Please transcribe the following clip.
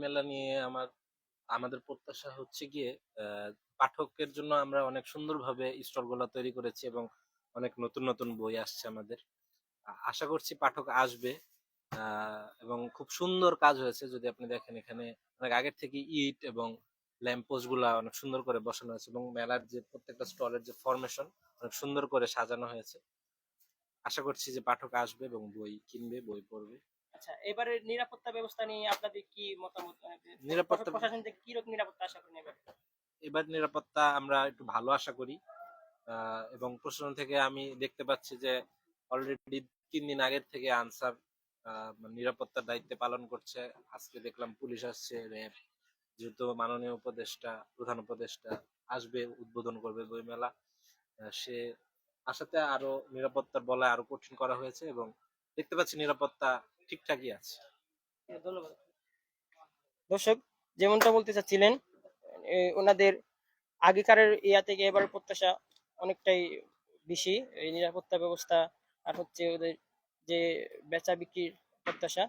বইমেলা নিয়ে আমার, আমাদের প্রত্যাশা হচ্ছে গিয়ে পাঠকের জন্য আমরা অনেক সুন্দরভাবে স্টলগুলো তৈরি করেছি এবং অনেক নতুন নতুন বই আসছে আমাদের। আশা করছি পাঠক আসবে এবং খুব সুন্দর কাজ হয়েছে। যদি আপনি দেখেন এখানে অনেক আগের থেকে ইট এবং ল্যাম্প পোস্টগুলা অনেক সুন্দর করে বসানো হয়েছে এবং মেলার যে প্রত্যেকটা স্টলের যে ফরমেশন অনেক সুন্দর করে সাজানো হয়েছে। আশা করছি যে পাঠক আসবে এবং বই কিনবে, বই পড়বে। আচ্ছা এবারে নিরাপত্তা ব্যবস্থা নিয়ে আপনাদের কি মতামত? নিরাপত্তা- প্রশাসন থেকে কি রকম নিরাপত্তা আশা করেন এবার? এবার নিরাপত্তা আমরা একটু ভালো আশা করি। এবং প্রশাসন থেকে আমি দেখতে পাচ্ছি যে অলরেডি তিন দিন আগের থেকে আনসার মানে নিরাপত্তার দায়িত্বে পালন করছে। আজকে দেখলাম পুলিশ আসছে র্যাব যেহেতু মাননীয় উপদেষ্টা প্রধান উপদেষ্টা আসবে উদ্বোধন করবে বইমেলা। সে আসাতে আরও নিরাপত্তার বলা আরও কঠিন করা হয়েছে এবং দেখতে পাচ্ছি নিরাপত্তা ঠিকঠাকই আছে। ধন্যবাদ। দর্শক যেমনটা বলতে চাচ্ছিলেন ওনাদের আগেকারের ইয়া থেকে এবার প্রত্যাশা অনেকটাই বেশি এই নিরাপত্তা ব্যবস্থা আর হচ্ছে ওদের যে বেচা বিক্রির প্রত্যাশা।